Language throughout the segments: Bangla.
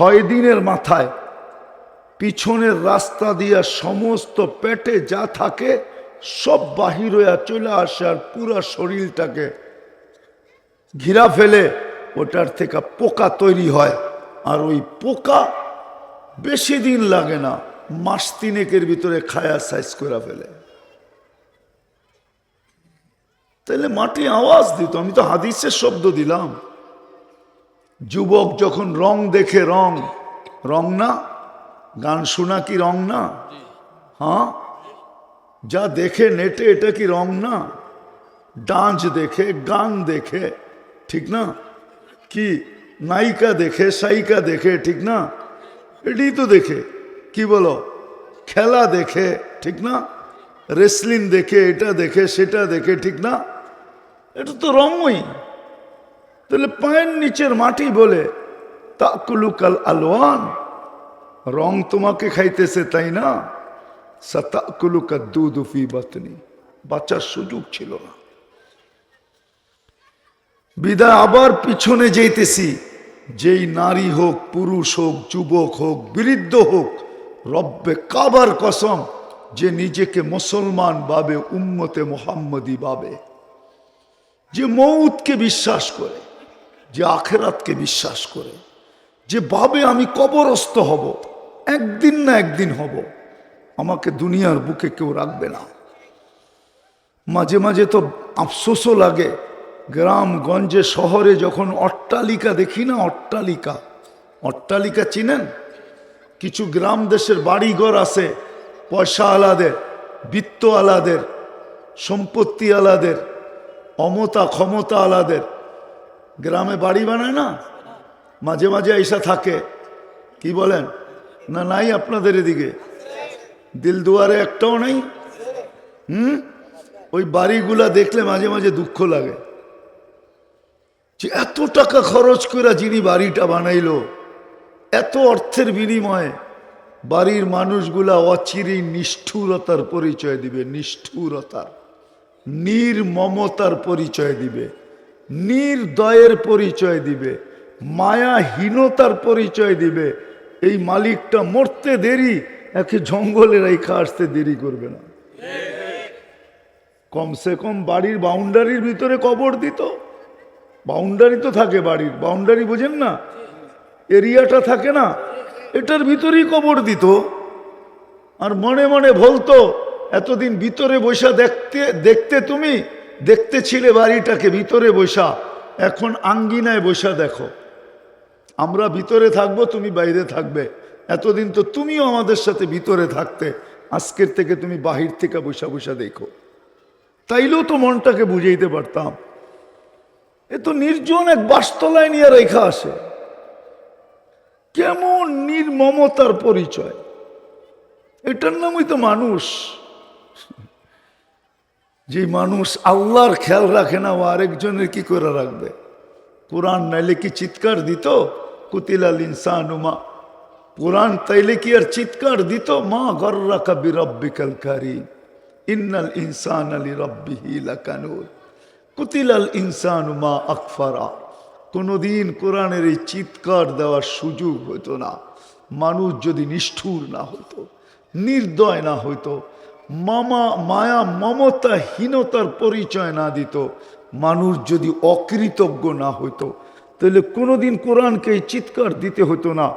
ছয় দিনের মাথায় পিছনের রাস্তা দিয়া সমস্ত পেটে যা থাকে সব বাহির হইয়া চলে আসে আর পুরা শরীরটাকে ঘিরা ফেলে ওটার থেকে পোকা তৈরি হয়। আর ওই পোকা বেশি দিন লাগে না, মাস তিনেকের ভিতরে খায়া সাইজ করে ফেলে। তাহলে মাটি আওয়াজ দিত, আমি তো হাদিসের শব্দ দিলাম। যুবক যখন রং দেখে রং রং না? গান শোনা কি রং না? হ্যাঁ? যা দেখে নেটে এটা কি রং না? ডান্স দেখে, গান দেখে, ঠিক না? কি? নায়িকা দেখে সাইকা দেখে, ঠিক না? এটাই তো দেখে, কি বলো? খেলা দেখে, ঠিক না? রেসলিং দেখে, এটা দেখে, সেটা দেখে, ঠিক না? এটা তো রঙই। তাহলে পায়ের নিচের মাটি বলে, তাকুলুকাল আলোয়ান রং তোমাকে খাইতেছে, তাই না? সাতাকুলুকা দুধ ফি বাতনি বাচ্চার সুযোগ ছিল না। বিদায়, আবার পিছনে যেতেছি যেই নারী হোক, পুরুষ হোক, যুবক হোক, বৃদ্ধ হোক, রব্বে কাবার কসম, যে নিজেকে মুসলমান ভাবে, উম্মতে মোহাম্মদী ভাবে, যে মৌতকে বিশ্বাস করে। যে আখেরাতকে বিশ্বাস করে, যে ভাবে আমি কবরস্থ হব, একদিন না একদিন হব, আমাকে দুনিয়ার বুকে কেউ রাখবে না। মাঝে মাঝে তো আফসোসও লাগে, গ্রামগঞ্জে, শহরে যখন অট্টালিকা দেখি না, অট্টালিকা অট্টালিকা চিনেন? কিছু গ্রাম দেশের বাড়িঘর আছে, পয়সা আলাদের, বৃত্ত আলাদের, সম্পত্তি আলাদের, অমতা ক্ষমতা আলাদের গ্রামে বাড়ি বানায় না? মাঝে মাঝে এসা থাকে। কি বলেন? না, নাই আপনাদের এদিকে। দিল দুয়ারে একটাও নাই। হুম? ওই বাড়িগুলা দেখলে মাঝে মাঝে দুঃখ লাগে। যে এত টাকা খরচ করে যিনি বাড়িটা বানাইলো, এত অর্থের বিনিময়ে বাড়ির মানুষগুলা অচিরি নিষ্ঠুরতার পরিচয় দিবে, নিষ্ঠুরতার, নির্মমতার পরিচয় দিবে। নির্দয়ের পরিচয় দিবে, মায়াহীনতার পরিচয় দিবে। এই মালিকটা মরতে দেরি, একে জঙ্গলে রেখা আসতে দেরি করবে না। কমসে কম বাড়ির বাউন্ডারির ভিতরে কবর দিত। বাউন্ডারি তো থাকে বাড়ির, বাউন্ডারি বোঝেন না? এরিয়াটা থাকে না, এটার ভিতরেই কবর দিত। আর মনে মনে বলতো, এতদিন ভিতরে বৈশা দেখতে দেখতে তুমি দেখতে ছিলে বাড়িটাকে, ভিতরে বসা। এখন আঙ্গিনায় বসা দেখো। আমরা ভিতরে থাকব, তুমি বাইরে থাকবে। এতদিন তো তুমিও আমাদের সাথে ভিতরে থাকতে। আজকের থেকে তুমি বাহির থেকে বসা বসা দেখো। তাইলেও তো মনটাকে বুঝাইতে পারতাম। এ তো নির্জন এক বাস্তলায় নিয়ে রেখা আসে কেমন নির্মমতার পরিচয়। এটার নামই তো মানুষ। যে মানুষ আল্লাহর খেয়াল রাখে না, ও আরেকজনের কি করে রাখবে? কোরআন নাইলে কি চিৎকার দিত? কুতিলাল ইনসান উমা কোরআন তাইলে কি আর চিৎকার দিত? মা গর্রা কবি রব্বিকাল কারিম। ইন্নাল ইনসান আলী রব্বিহি লাকানুর। কুতিলাল ইনসান মা আকফারা। কোনোদিন কোরআনের এই চিৎকার দেওয়ার সুযোগ হতো না। মানুষ যদি নিষ্ঠুর না হতো নির্দয় না হইতো মামা, মায়া মমতাহীনতার পরিচয় না দিত। মানুষ যদি অকৃতজ্ঞ না হইতো, তাহলে কোনোদিন কোরআনকে চিৎকার দিতে হতো না,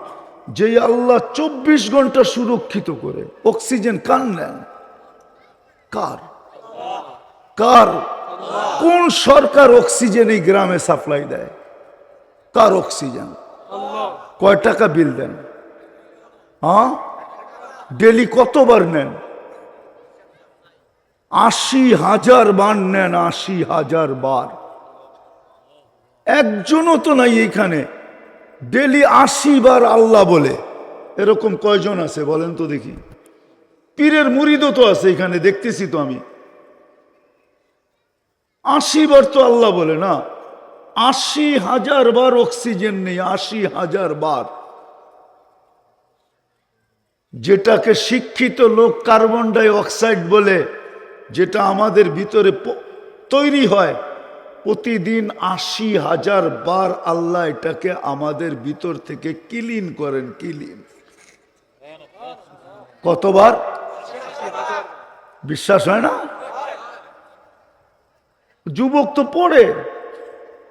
যে আল্লাহ চব্বিশ ঘণ্টা সুরক্ষিত করে। অক্সিজেন কান নেন? কার? কার? কোন সরকার অক্সিজেন এই গ্রামে সাপ্লাই দেয়? কার অক্সিজেন? কয় টাকা বিল দেন? হ্যাঁ ডেলি কতবার নেন? আশি হাজার বার নেন, আশি হাজার বার। একজনও তো নাই এইখানে ডেলি আশি বার আল্লাহ বলে। এরকম কয়জন আছে বলেন তো দেখি। পীরের মুরিদও তো আছে এখানে, দেখতেছি তো আমি। আশি বার তো আল্লাহ বলে না। আশি হাজার বার অক্সিজেন নেই, আশি হাজার বার। যেটাকে শিক্ষিত লোক কার্বন ডাই অক্সাইড বলে যেটা আমাদের ভিতরে তৈরি হয়। প্রতিদিন আশি হাজার বার আল্লাহ এটাকে আমাদের ভিতর থেকে কিলিন করেন, কিলিন। কতবার? বিশ্বাস হয় না? যুবক তো পড়ে,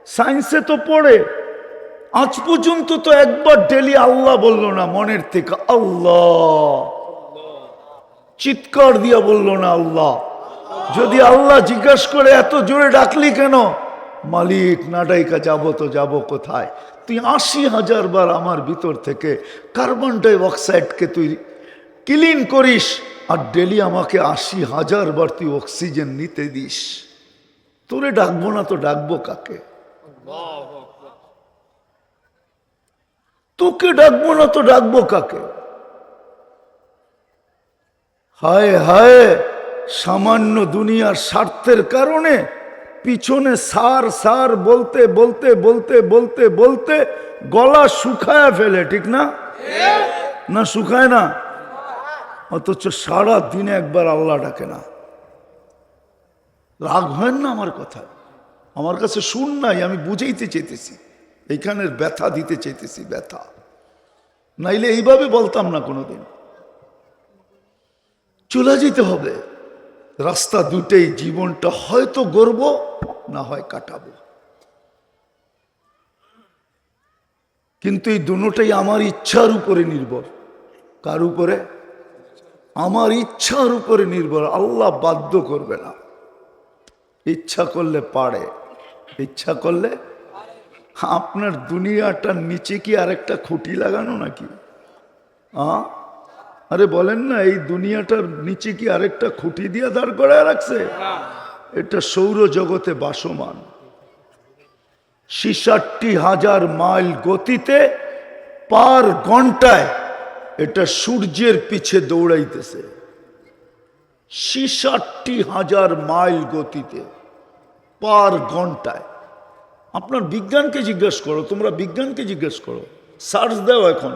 সায়েন্সে তো পড়ে। আজ পর্যন্ত তো একবার ডেলি আল্লাহ বলল না, মনের থেকে আল্লাহ। চিৎকার দিয়া বলল না আল্লাহ। যদি আল্লাহ জিজ্ঞাসা করে, এত জোরে ডাকলি কেন? মালিক, নাডাইকা যাব তো যাব কোথায়? তুই আশি হাজার বার আমার ভিতর থেকে কার্বন ডাই অক্সাইডকে তুই ক্লিন করিস আর ডেলি আমাকে আশি হাজার বার তুই অক্সিজেন নিতে দিস। তোরে ডাকবো না তো ডাকবো কাকে? তোকে ডাকবো না তো ডাকবো কাকে? হায় হায়! সামান্য দুনিয়ার স্বার্থের কারণে পিছনে সার সার বলতে বলতে বলতে বলতে বলতে গলা শুকায় ফেলে, ঠিক না? না শুকায় না? অথচ সারা দিনে একবার আল্লাহ ডাকে না। রাগ হয় না আমার কথা? আমার কাছে শুন নাই, আমি বুঝাইতে চাইতেছি। এইখানের ব্যথা দিতে চাইতেছি, ব্যথা। নাইলে এইভাবে বলতাম না কোনোদিন। চলে যেতে হবে। রাস্তা দুটেই জীবনটা হয়তো গর্ব না হয় কাটাবো। কিন্তু এই দুটোটাই আমার ইচ্ছার উপরে নির্ভর। কার উপরে? আমার ইচ্ছার উপরে নির্ভর। আল্লাহ বাধ্য করবে না। ইচ্ছা করলে পারে, ইচ্ছা করলে আপনার দুনিয়াটার নিচে কি আরেকটা খুঁটি লাগানো নাকি? আ? আরে বলেন না, এই দুনিয়াটার নিচে কি আরেকটা খুঁটি দিয়ে দাঁড় করায় রাখছে? এটা সৌর জগতে বাসমান। ছিষট্টি হাজার মাইল গতিতে পার ঘন্টায় এটা সূর্যের পিছে দৌড়াইতেছে। ছিষট্টি হাজার মাইল গতিতে পার ঘন্টায়। আপনার বিজ্ঞানকে জিজ্ঞেস করো, তোমরা বিজ্ঞানকে জিজ্ঞেস করো। সার্চ দাও এখন।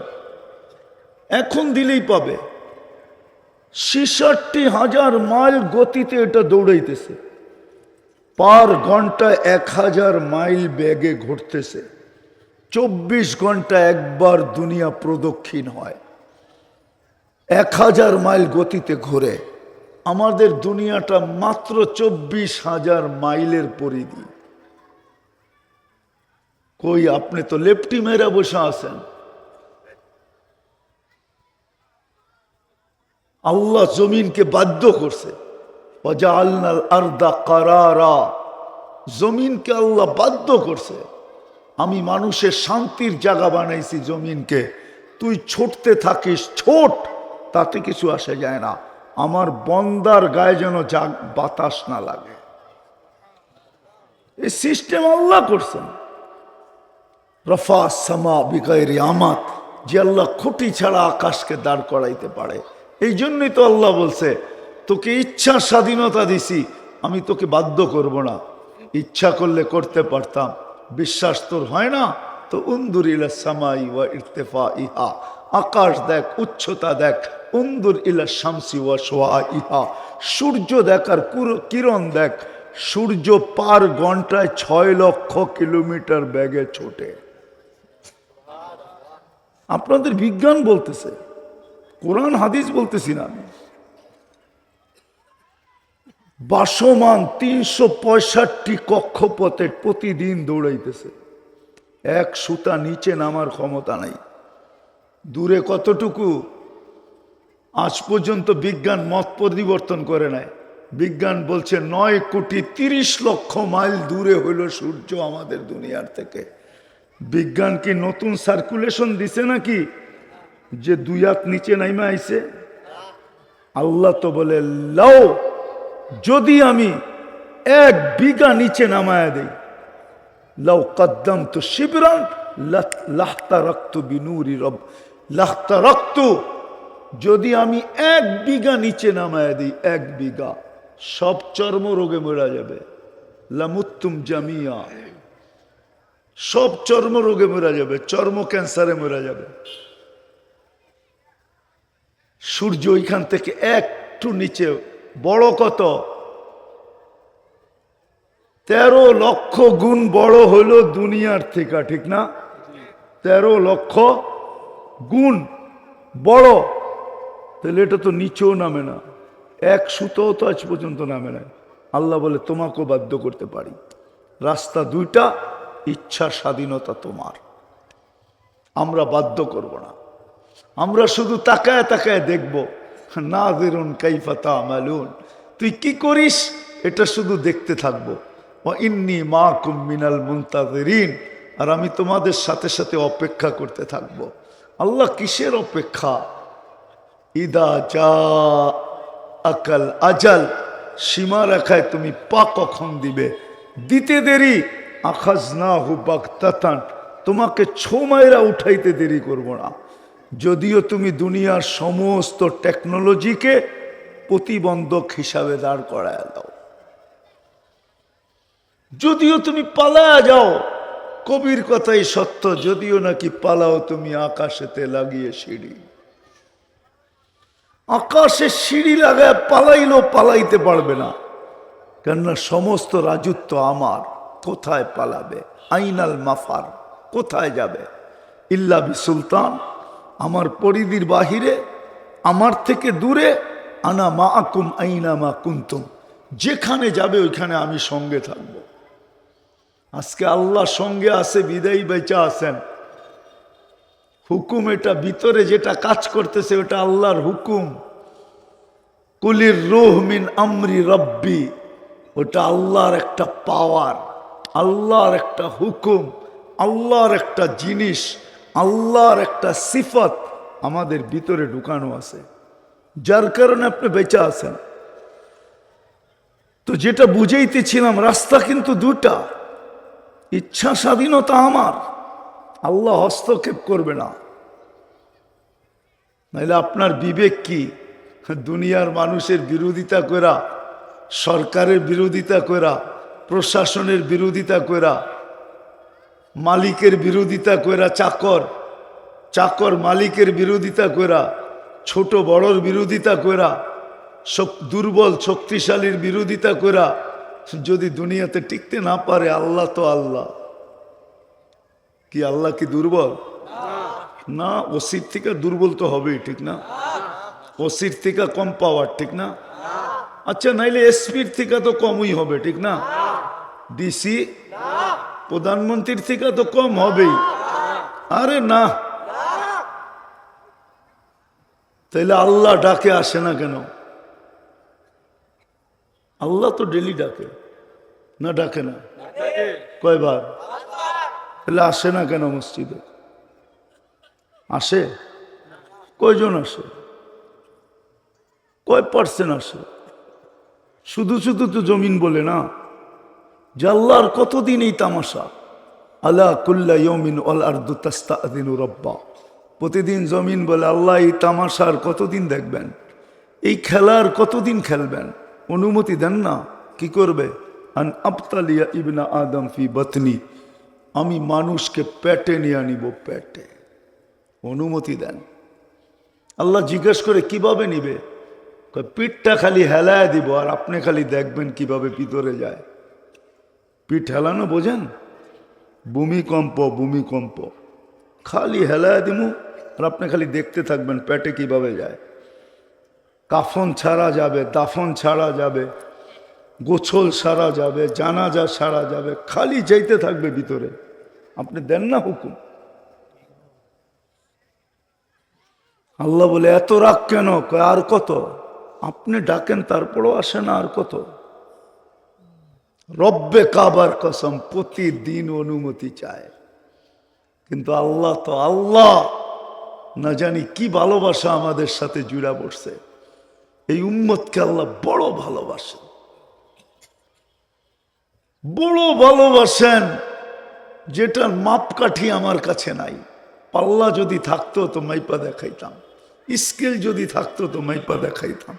এখন দিলেই পাবে। ছিষট্টি হাজার মাইল গতিতে এটা দৌড়াইতেছে। পার ঘন্টায় এক হাজার মাইল ব্যাগে ঘুরতেছে। চব্বিশ ঘণ্টা একবার দুনিয়া প্রদক্ষিণ হয়। এক হাজার মাইল গতিতে ঘুরে। আমাদের দুনিয়াটা মাত্র চব্বিশ হাজার মাইলের পরিধি। কই, আপনি তো লেপটি মেরা বসে আছেন। আল্লাহ জমিনকে বাধ্য করছে। ওয়াজআলনাল আরদা কারারা। জমিনকে আল্লাহ বাধ্য করছে। আমি মানুষের শান্তির জায়গা বানাইছি জমিনকে। তুই ছুটতে থাকিস, ছোট! তাতে কিছু আসে যায় না। আমার বন্দার গায়ে যেন জাগ বাতাস না লাগে। এই সিস্টেম আল্লাহ করছেন। রফা সামা বিগাইরি আমাত, যে আল্লাহ খুঁটি ছাড়া আকাশকে দাঁড় করাইতে পারে। এই জন্যই তো আল্লাহ বলছে, তোকে ইচ্ছা স্বাধীনতা দিছি, আমি তোকে বাধ্য করব না। ইচ্ছা করলে করতে পারতাম, বিশ্বাস তোর হয় না, তো উন্দুর ইলা সামাই ওয়া ইর্তেফা ইহা আকাশ দেখ, উচ্চতা দেখ উন্দুর ইলা শামসি ওয়া সোয়া ইহা সূর্য দেখার কিরণ দেখ, সূর্য পার ঘন্টায় ছয় লক্ষ কিলোমিটার ব্যাগে ছোটে। আপনাদের বিজ্ঞান বলতেছে কোরআন, হাদিস বলতেছি না। আমি বাসমান তিনশো পঁয়ষট্টি কক্ষপথে প্রতিদিন দৌড়াইতেছে। এক সুতা নিচে নামার ক্ষমতা নাই। দূরে কতটুকু? আজ পর্যন্ত বিজ্ঞান মত পরিবর্তন করে নাই। বিজ্ঞান বলছে নয় কোটি তিরিশ লক্ষ মাইল দূরে হইল সূর্য আমাদের দুনিয়ার থেকে। বিজ্ঞান কি নতুন সার্কুলেশন দিছে নাকি? যে দুই হাত নিচে নাইমা আইছে, আল্লাহ তো বলে, লাও, যদি আমি এক বিঘা নিচে নামায়া দেই লাউ কদ্দম তো শিবরান লাহতা রক্ত বিনুরি রব লাহতা রক্ত যদি আমি এক বিঘা নিচে নামায়া দিই, এক বিঘা, সব চর্ম রোগে মরা যাবে। লামুত্তুম জামিয়া, সব চর্ম রোগে মরা যাবে, চর্ম ক্যান্সারে মরা যাবে। সূর্য ওইখান থেকে একটু নিচে, বড় কত? তেরো লক্ষ গুণ বড় হলো দুনিয়ার থেকে, ঠিক না? তেরো লক্ষ গুণ বড়। তাহলে এটা তো নিচেও নামে না, এক সুতোও তো আজ পর্যন্ত নামে না। আল্লাহ বলে, তোমাকেও বাধ্য করতে পারি। রাস্তা দুইটা, ইচ্ছা স্বাধীনতা তোমার। আমরা বাধ্য করব না। আমরা শুধু তাকায় তাকায় দেখব। না বেরুন কাইফাতা মালুন তুই কি করিস? এটা শুধু দেখতে থাকব। ও ইন্নি মা কুমিনাল মুন্তাজরিন। আর আমি তোমাদের সাথে সাথে অপেক্ষা করতে থাকব। আল্লাহ কিসের অপেক্ষা? ইদা যা আকাল আজাল। সীমা রেখায় তুমি পা কখন দিবে? দিতে দেরি। আখাজ না হুবাক তাতান তোমাকে ছো মায়েরা উঠাইতে দেরি করব না। যদিও তুমি দুনিয়ার সমস্ত টেকনোলজিকে প্রতিবন্ধক হিসাবে দাঁড় করায় দাও। যদিও তুমি পালায়া যাও, কবির কথাই সত্য, যদিও নাকি পালাও তুমি আকাশেতে লাগিয়ে সিঁড়ি। আকাশে সিঁড়ি লাগায় পালাইলেও পালাইতে পারবে না, কেননা সমস্ত রাজত্ব আমার। কোথায় পালাবে? আইনাল মাফার, কোথায় যাবে? ইল্লা বি সুলতান আমার পরিধির বাহিরে, আমার থেকে দূরে, আনা মা আকুম আইনা মা কুন্তুম। যেখানে যাবে ওইখানে আমি সঙ্গে থাকব। আজকে আল্লাহ সঙ্গে আছে, বিদায়ী বেচা আছেন। হুকুম এটা, ভিতরে যেটা কাজ করতেছে ওটা আল্লাহর হুকুম। কুলির রুহ মিন আমরি রব্বি, ওটা আল্লাহর একটা পাওয়ার, আল্লাহর একটা হুকুম, আল্লাহর একটা জিনিস আল্লাহর একটা সিফত আমাদের ভিতরে ঢুকানো আছে, যার কারণে আপনি বেঁচে আছেন। তো যেটা বুঝাইতেছিলাম, রাস্তা কিন্তু দুটা। ইচ্ছা স্বাধীনতা আমার, আল্লাহ হস্তক্ষেপ করবে না। নাহলে আপনার বিবেক কি? দুনিয়ার মানুষের বিরোধিতা করা, সরকারের বিরোধিতা করা, প্রশাসনের বিরোধিতা করা মালিকের বিরোধিতা কইরা চাকর চাকর মালিকের বিরোধিতা কইরা, ছোট বড়র বিরোধিতা কইরা দুর্বল, শক্তিশালীর বিরোধিতা কইরা, যদি দুনিয়াতে টিকতে না পারে আল্লাহ তো আল্লাহ। কি আল্লাহ কি দুর্বল? না, ওসির থেকে দুর্বল তো হবেই, ঠিক না? ওসির থেকে কম পাওয়ার, ঠিক না? আচ্ছা নাইলে এসপির থেকে তো কমই হবে, ঠিক না? ডিসি প্রধানমন্ত্রীর থেকে তো কম হবেই। আরে না। তাইলে আল্লাহ ডাকে, আসে না কেন? আল্লাহ তো ডেলি ডাকে। না ডাকে না। কয়বার? তাহলে আসে না কেন মসজিদে? আসে? কয়জন আসে? কয় পার্সেন্ট আসে? শুধু শুধু তো জমিন বলে না? যে আল্লাহর কতদিন এই তামাশা? আল্লাহ কুল্লা ইয়মিন অল আর্দু তাস্তাদিন রব্বা। প্রতিদিন জমিন বলে, আল্লাহ এই তামাশার কতদিন দেখবেন? এই খেলার কতদিন খেলবেন? অনুমতি দেন না। কি করবে? আন আবতালিয়া ইবনা আদম ফি বতনি। আমি মানুষকে পেটে নিয়ে আনিব, পেটে। অনুমতি দেন। আল্লাহ জিজ্ঞেস করে, কীভাবে নিবে? পিঠটা খালি হেলায় দিব, আর আপনি খালি দেখবেন কীভাবে ভিতরে যায়। পিঠ হেলানো বোঝেন? ভূমিকম্প ভূমিকম্প। খালি হেলায় দিমু আর আপনি খালি দেখতে থাকবেন পেটে কীভাবে যায়। কাফন ছাড়া যাবে, দাফন ছাড়া যাবে, গোছল সারা যাবে, জানাজা সারা যাবে, খালি যাইতে থাকবে ভিতরে। আপনি দেন না হুকুম। আল্লাহ বলে, এত রাগ কেন? আর কত? আপনি ডাকেন, তারপরও আসে না, আর কত? রব্বে কাবার কসম, প্রতিদিন অনুমতি চায়। কিন্তু আল্লাহ তো আল্লাহ। না জানি কি ভালোবাসা আমাদের সাথে জুড়া বসছে। এই উম্মতকে আল্লাহ বড় ভালোবাসেন। বড় ভালোবাসেন যেটার মাপকাঠি আমার কাছে নাই। পাল্লা যদি থাকতো তো মাইপা দেখাইতাম। স্কেল যদি থাকতো তো মাইপা দেখাইতাম।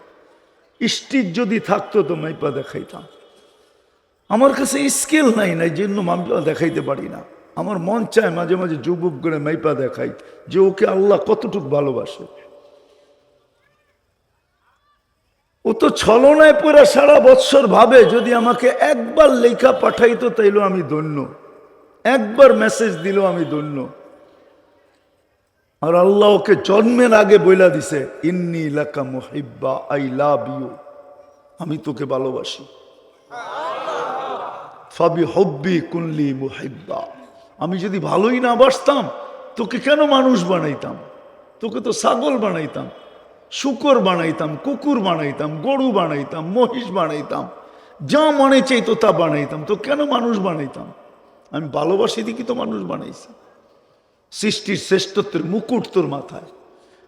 স্টিক যদি থাকতো তো মাইপা দেখাইতাম। আমার কাছে স্কেল নাই নাই জন্য মাইপা দেখাইতে পারি না। আমার মন চায় মাঝে মাঝে যুবক করে মাইপা দেখাই, যে ওকে আল্লাহ কতটুকু ভালোবাসে। ও তো ছলনায় পড়ে সারা বৎসর ভাবে, যদি আমাকে একবার লেখা পাঠাইতো তাইলে আমি ধন্য। একবার মেসেজ দিল আমি ধন্য। আর আল্লাহ ওকে জন্মের আগে বইলা দিছে, ইন্নি লাকা মুহিব্বা, আই লাভ ইউ। আমি তোকে ভালোবাসি। ফাবি হব্বি কুনলি মুহিব্বা। আমি যদি ভালোই না বাসতাম, তোকে কেন মানুষ বানাইতাম? তোকে তো ছাগল বানাইতাম, শুকর বানাইতাম, কুকুর বানাইতাম, গরু বানাইতাম, মহিষ বানাইতাম, যা মনে চাইতো তা বানাইতাম, তো কেন মানুষ বানাইতাম? আমি ভালোবাসি দেখি তো মানুষ বানাইছি। সৃষ্টির শ্রেষ্ঠত্বের মুকুট তোর মাথায়।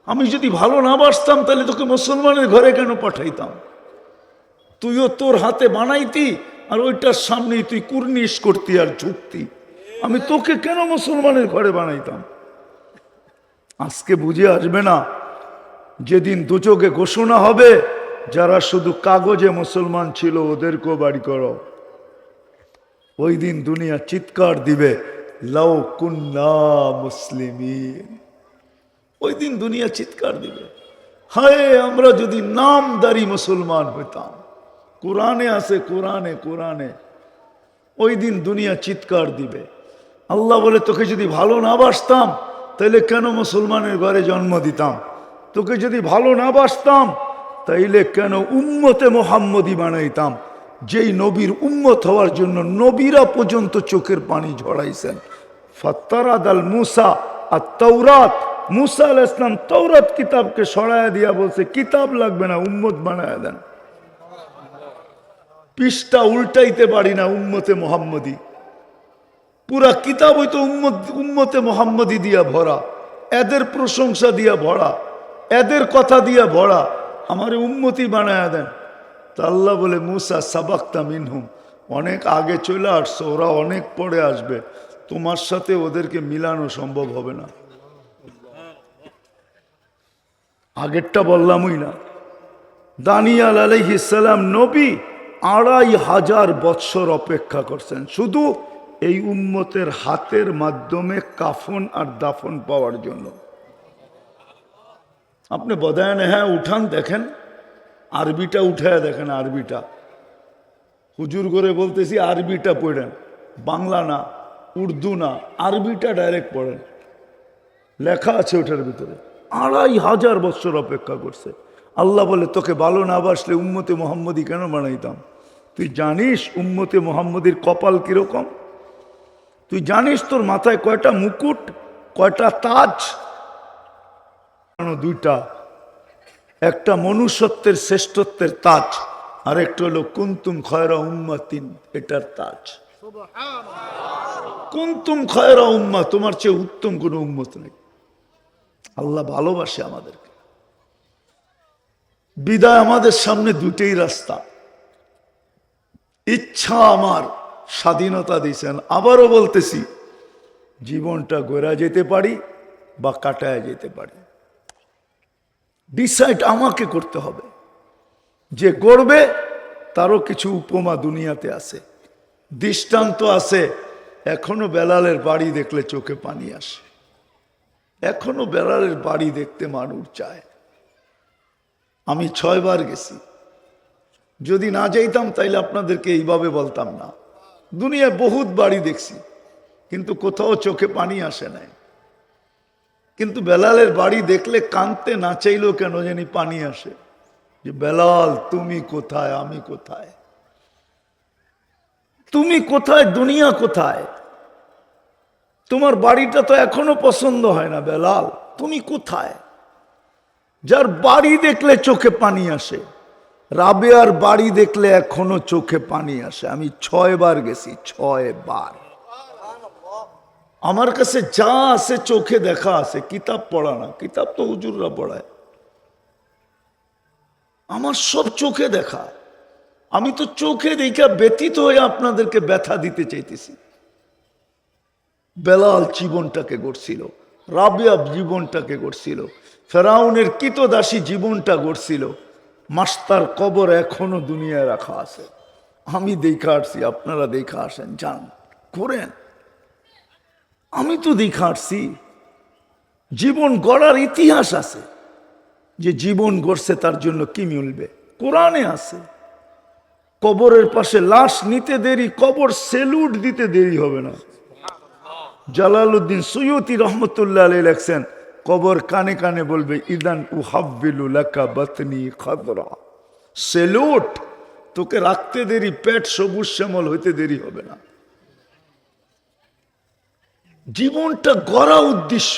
আমি যদি ভালো না বাসতাম, তাহলে তোকে মুসলমানের ঘরে কেন পাঠাইতাম? তুইও তোর হাতে বানাইতি আর ওইটার সামনেই তুই কুর্নিশ করতি আর ঝুঁকতি। আমি তোকে কেন মুসলমানের ঘরে বানাইতাম? আজকে বুঝে আসবে না, যেদিন দুচোখে ঘোষণা হবে, যারা শুধু কাগজে মুসলমান ছিল, ওদেরকেও বাড়ি করো। ওই দিন দুনিয়া চিৎকার দিবে, লাউ কুন্না মুসলিমিন। ওই দিন দুনিয়া চিৎকার দিবে, হায়, আমরা যদি নামদারি মুসলমান হইতাম। কোরআনে আছে, কোরআনে কোরআনে। ওই দিন দুনিয়া চিৎকার দিবে। আল্লাহ বলে, তোকে যদি ভালো না বাসতাম, তাইলে কেন মুসলমানের ঘরে জন্ম দিতাম? তোকে যদি ভালো না বাসতাম, তাইলে কেন উম্মতে মোহাম্মদী বানাইতাম? যেই নবীর উম্মত হওয়ার জন্য নবীরা পর্যন্ত চোখের পানি ঝড়াইছেন ফত্তারাদ আল মুসা আর তৌরাত মুসা আল ইসলাম তৌরাত কিতাবকে সরাইয়া দিয়া বলছে, কিতাব লাগবে না, উম্মত বানায় দেন। পৃষ্ঠা উল্টাইতে পারি না উম্মতে মোহাম্মদী। পুরা কিতাব হইতো উম্মত মোহাম্মদী দিয়া ভরা। এদের প্রশংসা দিয়া ভরা। এদের কথা দিয়া ভরা। আমারে উম্মতি বানায় দেন। তা আল্লাহ বলে, মুসা সাবাক্তা মিনহুম। অনেক আগে চলে আসছো, ওরা অনেক পরে আসবে। তোমার সাথে ওদেরকে মিলানো সম্ভব হবে না। আগেরটা বললামই না। দানিয়াল আলাইহিসাল্লাম নবী আড়াই হাজার বৎসর অপেক্ষা করছেন। শুধু এই উম্মতের হাতের মাধ্যমে কাফন আর দাফন পাওয়ার জন্য। আপনি বদায়নে হ্যাঁ উঠান, দেখেন। আরবিটা উঠায় দেখেন, আরবিটা। হুজুর করে বলতেছি, আরবিটা পড়েন। বাংলা না, উর্দু না, আরবিটা ডাইরেক্ট পড়েন। লেখা আছে ওটার ভিতরে। আড়াই হাজার বছর অপেক্ষা করছে। আল্লাহ বলে, তোকে ভালো না বাসলে উম্মতে মোহাম্মদী কেন বানাইতাম? তুই জানিস উম্মতে মোহাম্মদীর কপাল কীরকম? তুই জানিস তোর মাথায় কয়টা মুকুট কয়টা তাজ? দুইটা। একটা মনুষ্যত্বের শ্রেষ্ঠত্বের তাজ আর একটা হলো কুন্তুম খয়রা উম্মাতিন এটার তাজ। কুন্তুম খয়রা উম্মা তোমার চেয়ে উত্তম কোনো উম্মত নেই। আল্লাহ ভালোবাসে আমাদেরকে। বিদায় আমাদের সামনে দুটেই রাস্তা। ইচ্ছা আমার স্বাধীনতা দিয়েছেন। আবারও বলতেছি, জীবনটা গোরা যেতে পারি বা কাটায় যেতে পারি। ডিসাইড আমাকে করতে হবে। যে গড়বে, তারও কিছু উপমা দুনিয়াতে আছে। দৃষ্টান্ত আছে। এখনও বেলালের বাড়ি দেখলে চোখে পানি আসে। এখনও বেলালের বাড়ি দেখতে মানুষ চায় আমি ছয়বার গেছি। যদি না যাইতাম, তাইলে আপনাদেরকে এইভাবে বলতাম না। দুনিয়ায় বহুত বাড়ি দেখছি, কিন্তু কোথাও চোখে পানি আসে নাই। কিন্তু বেলালের বাড়ি দেখলে কানতে না চাইলেও কেন জানি পানি আসে। যে, বেলাল, তুমি কোথায়? আমি কোথায়? তুমি কোথায়? দুনিয়া কোথায়? তোমার বাড়িটা তো এখনও পছন্দ হয় না, বেলাল। তুমি কোথায়? যার বাড়ি দেখলে চোখে পানি আসে। রাবেয়ার বাড়ি দেখলে এখনও চোখে পানি আসে। আমি ছয় বার গেছি ছয় বার আমার কাছে যা আছে চোখে দেখা আছে, কিতাব পড়া না, কিতাব তো হুজুররা পড়ায়। আমার সব চোখে দেখা। আমি তো চোখে দেখা ব্যতীত হয়ে আপনাদেরকে ব্যথা দিতে চাইতেছি। বেলাল জীবনটাকে গড়ছিল, রাবিয়া জীবনটাকে গড়ছিল, ফেরাউনের কিতদাসী জীবনটা গড়ছিল। মাস্তার কবর এখনও দুনিয়ায় রাখা আছে। আমি দেখা আসছি, আপনারা দেখা আসেন, যান করেন আমি তো দেখা আসছি, জীবন গড়ার ইতিহাস আছে। যে জীবন গড়ছে তার জন্য কি মিলবে? কোরআনে আছে। কবরের পাশে লাশ নিতে দেরি, কবর সেলুট দিতে দেরি হবে না। জালালউদ্দিন সৈয়দি রহমতুল্লাহ আলী লেখছেন কবর কানে কানে বলবে, ইদান বাতনি খাদরা। সেলুট তোকে রাখতে দেরি, পেট সবুজ শ্যামল হইতে দেরি হবে না। জীবনটা গড়া উদ্দেশ্য।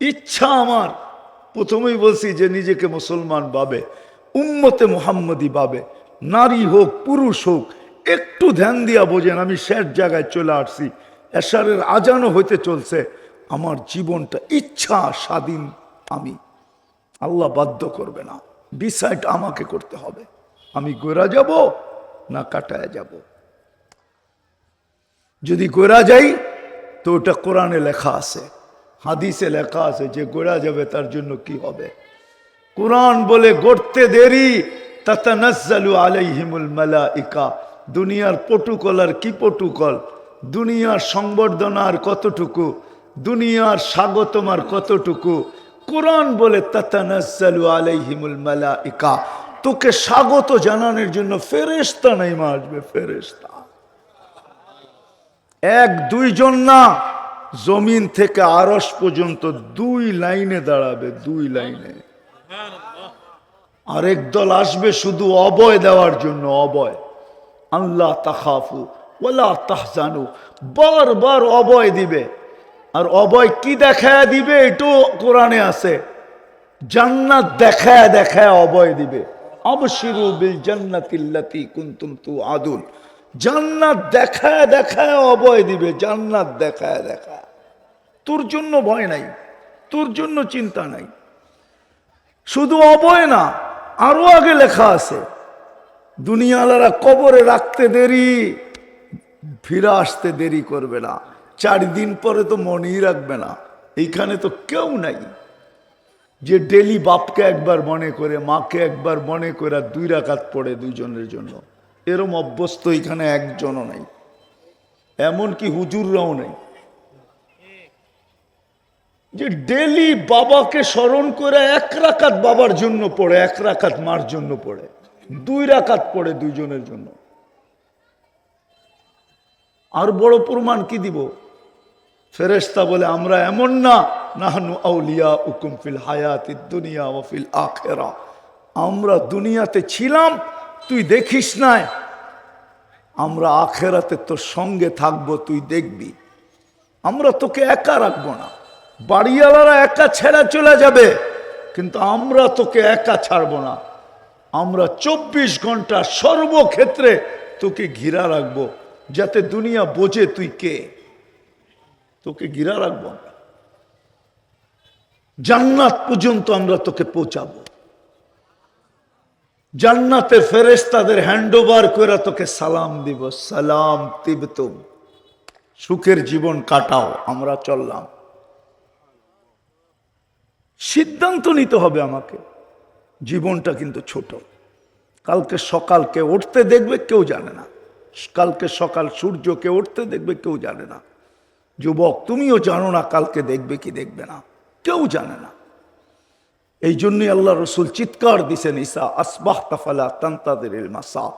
ইচ্ছা আমার, প্রথমেই বলছি যে নিজেকে মুসলমান ভাবে, উম্মতে মোহাম্মদী ভাবে, নারী হোক, পুরুষ হোক, একটু ধ্যান দিয়া বোঝেন, আমি শেষ জায়গায় চলে আসছি। এশারের আজানও হইতে চলছে আমার জীবনটা ইচ্ছা স্বাধীন আমি। আল্লাহ বাধ্য করবে না। ডিসাইড আমাকে করতে হবে। আমি গোরা যাব না কাটায় যাব। যদি গোরা যাই, তো ওটা কোরআনে লেখা আছে। হাদিসে লেখা আছে যে গোড়া যাবে তার জন্য কি হবে? কোরআন বলে গড়তে দেরি, তাতানাজ্জালু আলাইহিমুল মালাইকা। দুনিয়ার পটুকল আর কি পটুকল? দুনিয়ার সংবর্ধনা আর কতটুকু? দুনিয়ার স্বাগতম আর কতটুকু? কোরআন বলে তোকে স্বাগত জানানোর জন্য ফেরেশতা নেইমা আসবে, ফেরেশতা। এক, দুইজন না, জমিন থেকে আরস পর্যন্ত দুই লাইনে দাঁড়াবে, দুই লাইনে। আরেক দল আসবে শুধু অবয় দেওয়ার জন্য, অবয়। আল্লাহ তাহাফু ওলা তাহজানু, বারবার অবয় দিবে। আর অবয় কি দেখায় দিবে এটাও কোরআনে আছে। জান্নাত দেখায় দেখায় অবয় দিবে। অবশিরু বিল জান্নাতিল্লাতি কুনতুম তু আদুল জান্নাত দেখায় দেখায় অবয় দিবে, জান্নাত দেখায় দেখায়। তোর জন্য ভয় নাই, তোর জন্য চিন্তা নাই। শুধু অবয় না, আরও আগে লেখা আছে দুনিয়ালারা কবরে রাখতে দেরি, ফিরে আসতে দেরি করবে না। চার দিন পরে তো মনেই রাখবে না। এইখানে তো কেউ নাই। যে ডেলি বাপকে একবার মনে করে, মাকে একবার মনে করে দুই রাকাত পড়ে দুইজনের জন্য। এরম অভ্যস্ত এখানে একজনও নাই। এমনকি হুজুররাও নেই। যে ডেলি বাবাকে স্মরণ করে এক রাকাত বাবার জন্য পড়ে, এক রাকাত মার জন্য পড়ে, দুই রাকাত পড়ে দুইজনের জন্য। আর বড় প্রমাণ কি দিব? ফেরেস্তা বলে, আমরা এমন না। নাহানু আউলিয়া উকুম ফিল হায়াতি দুনিয়া ও ফিল আখেরা। আমরা দুনিয়াতে ছিলাম, তুই দেখিস নাই। আমরা আখেরাতে তোর সঙ্গে থাকব, তুই দেখবি। আমরা তোকে একা রাখব না। বাড়িওয়ালারা একা ছেড়ে চলে যাবে, কিন্তু আমরা তোকে একা ছাড়বো না। আমরা চব্বিশ ঘণ্টা সর্বক্ষেত্রে তোকে ঘিরা রাখব, যাতে দুনিয়া বোঝে তুই কে। তোকে ঘিরা রাখব আমরা। জান্নাত পর্যন্ত আমরা তোকে পৌঁছাবো। জান্নাতে ফেরেস তাদের হ্যান্ড ওভার করে তোকে সালাম দিব। সালাম তিবতুম সুখের জীবন কাটাও, আমরা চললাম। সিদ্ধান্ত নিতে হবে আমাকে। জীবনটা কিন্তু ছোট। কালকে সকালকে উঠতে দেখবে কেউ জানে না। কালকে সকাল সূর্যকে উঠতে দেখবে কেউ জানে না। যুবক, তুমিও জানো না কালকে দেখবে কি দেখবে না। কেউ জানে না। এই জন্যই আল্লাহ রসুল চিৎকার দিছেন ঈসা আসবাহ তাফালা তান্তাদের মাসা।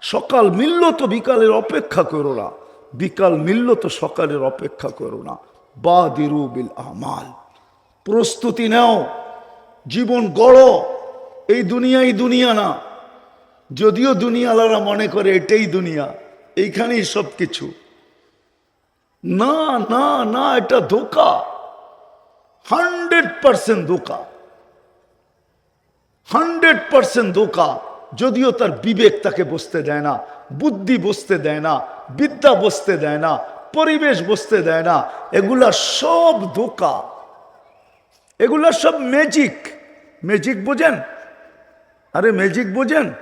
সকাল মিলল তো বিকালের অপেক্ষা করো না। বিকাল মিলল তো সকালের অপেক্ষা করো না। বা বিল আমাল। প্রস্তুতি নাও। জীবন গড়। এই দুনিয়াই দুনিয়া না। যদিও দুনিয়ালারা মনে করে এটাই দুনিয়া, এইখানেই সব কিছু না না না, এটা ধোকা। হান্ড্রেড পার্সেন্ট ধোকা। হান্ড্রেড পার্সেন্ট ধোকা। যদিও তার বিবেক তাকে বসতে দেয় না, বুদ্ধি বসতে দেয় না, বিদ্যা বসতে দেয় না, পরিবেশ বসতে দেয় না, এগুলা সব ধোকা। এগুলা সব ম্যাজিক ম্যাজিক বোঝেন? আরে ম্যাজিক বোঝেন?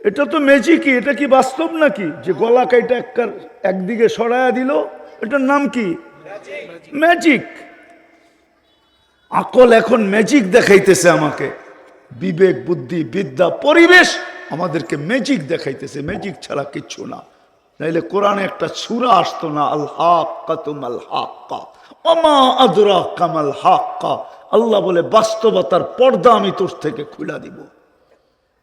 এটা তো ম্যাজিকই এটা কি বাস্তব নাকি? যে গলা কাইটা একদিকে সরায়া দিল এটার নাম কি? ম্যাজিক আকল এখন ম্যাজিক দেখাইতেছে আমাকে। বিবেক, বুদ্ধি, বিদ্যা, পরিবেশ আমাদেরকে ম্যাজিক দেখাইতেছে। ম্যাজিক ছাড়া কিচ্ছু না। নাইলে কোরআনে একটা সুরা আসতো না আল কামাল হাক্কা। আল্লাহ বলে, বাস্তবতার পর্দা আমি তোর থেকে খুলা দিব।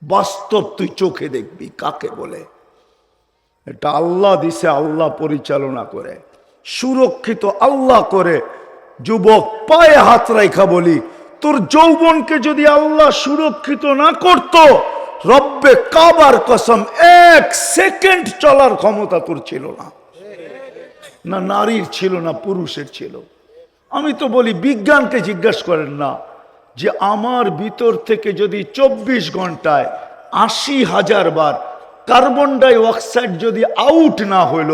বাস্তব তুই চোখে দেখবি, কাকে বলে? এটা আল্লাহ দিছে, আল্লাহ পরিচালনা করে। সুরক্ষিত আল্লাহ করে, যুবক পায়ে হাত রাইখা বলি, তোর যৌবনকে যদি আল্লাহ সুরক্ষিত না করত, রব্বে কাবার কসম, এক সেকেন্ড চলার ক্ষমতা তোর ছিল না। না নারীর ছিল, না পুরুষের ছিল। আমি তো বলি, বিজ্ঞানকে জিজ্ঞাসা করেন না যে আমার ভিতর থেকে যদি চব্বিশ ঘন্টায় আশি হাজার বার কার্বন ডাই অক্সাইড যদি আউট না হইল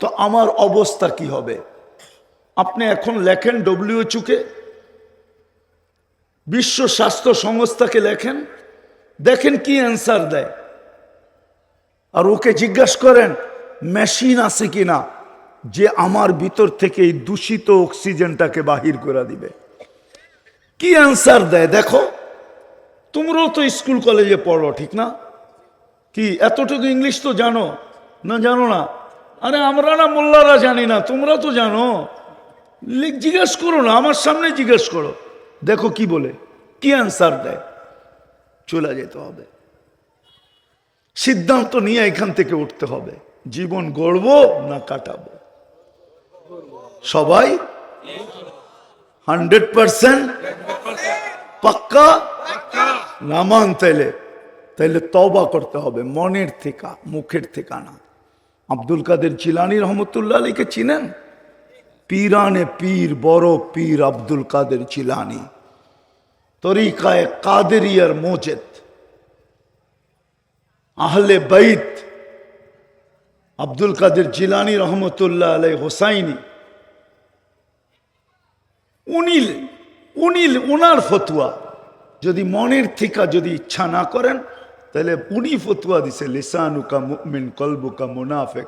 তো আমার অবস্থা কি হবে? আপনি এখন লেখেন ডব্লিউএচুকে বিশ্ব স্বাস্থ্য সংস্থাকে লেখেন, দেখেন কি অ্যান্সার দেয়। আর ওকে জিজ্ঞাসা করেন মেশিন আছে কিনা? যে আমার ভিতর থেকে এই দূষিত অক্সিজেনটাকে বাহির করে দিবে। কি অ্যান্সার দেয়? দেখো, তোমরাও তো স্কুল কলেজে পড়ো, ঠিক না? কি, এতটুকু ইংলিশ তো জানো? না জানো না। আরে আমরা না মোল্লারা জানি না, তোমরা তো জানো। জিজ্ঞেস করো না, আমার সামনে জিজ্ঞেস করো। দেখো কি বলে, কি অ্যান্সার দেয়। চলে যেতে হবে। সিদ্ধান্ত নিয়ে এখান থেকে উঠতে হবে। জীবন গড়ব না কাটাবো? সবাই? Hundred percent? পাক্কা? নামান তাইলে তাইলে তবা করতে হবে, মনের থেকে মুখের থেকে না আব্দুল কাদের জিলানি রহমতুল্লাহ আলীকে চিনেন? পীরানে পীর, বড় পীর আব্দুল কাদের জিলানি। তরিকায় কাদেরিয়ার মোজেদ। আহলে বাইত আব্দুল কাদের জিলানি রহমতুল্লাহ আলাই হোসাইনি। উনিল উনিল উনার ফতুয়া। যদি মনের থিকা যদি ইচ্ছা না করেন তাহলে উনি ফতুয়া দিছে লিসানুকা মুমিন কলবুকা মুনাফেক।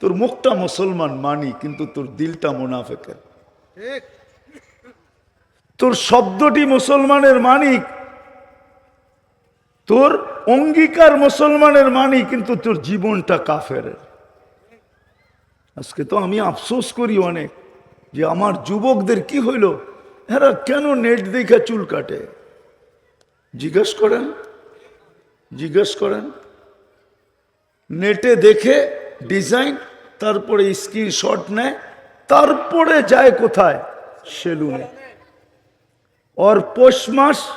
তোর মুখটা মুসলমান মানি কিন্তু তোর দিলটা মুনাফেকের। তোর শব্দটি মুসলমানের মানিক। তোর অঙ্গীকার মুসলমানের মানি কিন্তু তোর জীবনটা কাফের আজকে তো আমি আফসোস করি অনেক যে আমার যুবকদের কি হইল? এরা কেন নেট দেখে চুল কাটে? জিজ্ঞেস করেন। জিজ্ঞেস করেন, নেটে দেখে ডিজাইন, তারপরে স্ক্রিনশট নেয়, তারপরে যায় কোথায়? সেলুনে। ওর পৌষ মাস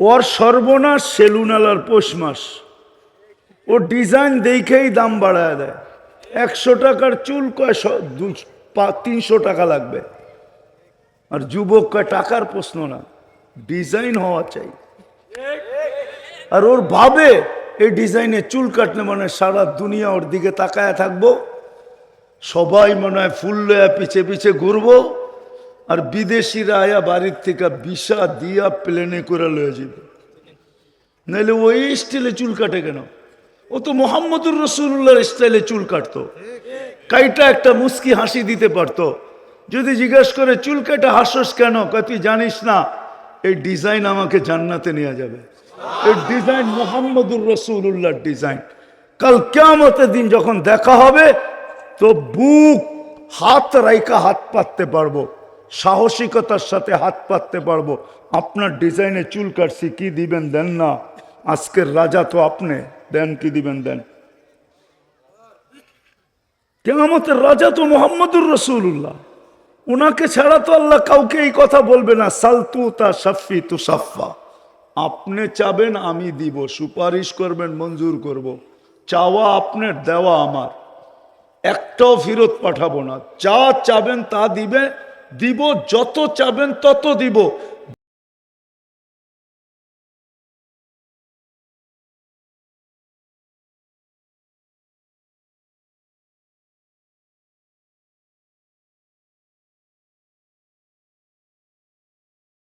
ওর সর্বনাশ সেলুনালার পৌষ মাস ও ডিজাইন দেখেই দাম বাড়ায় দেয়। একশো টাকার চুল কয় দু- তিনশো টাকা লাগবে। আর যুবক কয় টাকার প্রশ্ন না, ডিজাইন হওয়া চাই। আর ওর ভাবে এই ডিজাইনে চুল কাটলে মানে সারা দুনিয়া ওর দিকে তাকায় থাকব। সবাই মনে হয় ফুল লয়া পিছে পিছে ঘুরবো আর বিদেশিরা আয়া বাড়ির থেকে বিষা দিয়া প্লেনে করে লয়ে যাবে। নাহলে ওই স্টাইলে চুল কাটে কেন? ও তো মোহাম্মদুর রসুল্লাহর স্টাইলে চুল কাটতো। কাইটা একটা মুস্কি হাসি দিতে পারতো। যদি জিজ্ঞেস করে, চুল কাটা হাসস কেন? তুই জানিস না, এই ডিজাইন আমাকে জান্নাতে নেওয়া যাবে। এই ডিজাইন মোহাম্মদুর রসুল্লাহর ডিজাইন কাল কেমতের দিন যখন দেখা হবে, তো বুক, হাত রাইকা হাত পাততে পারব, সাহসিকতার সাথে হাত পাততে পারব। আপনার ডিজাইনে চুল কাটছি, কি দিবেন দেন না? আজকের রাজা তো আপনি, দেন কি দিবেন দেন? কেমতের রাজা তো মোহাম্মদুর রসুল্লাহ ওনাকে ছাড়া তো আল্লাহ কাউকে এই কথা বলবে না, সালতু তা সাফি তু সাফা। আপনি চাবেন, আমি দিব। সুপারিশ করবেন, মঞ্জুর করব। চাওয়া আপনার, দেওয়া আমার। একটাও ফিরত পাঠাবো না। যা চাবেন তা দিবে। দিব যত চাবেন তত দিব।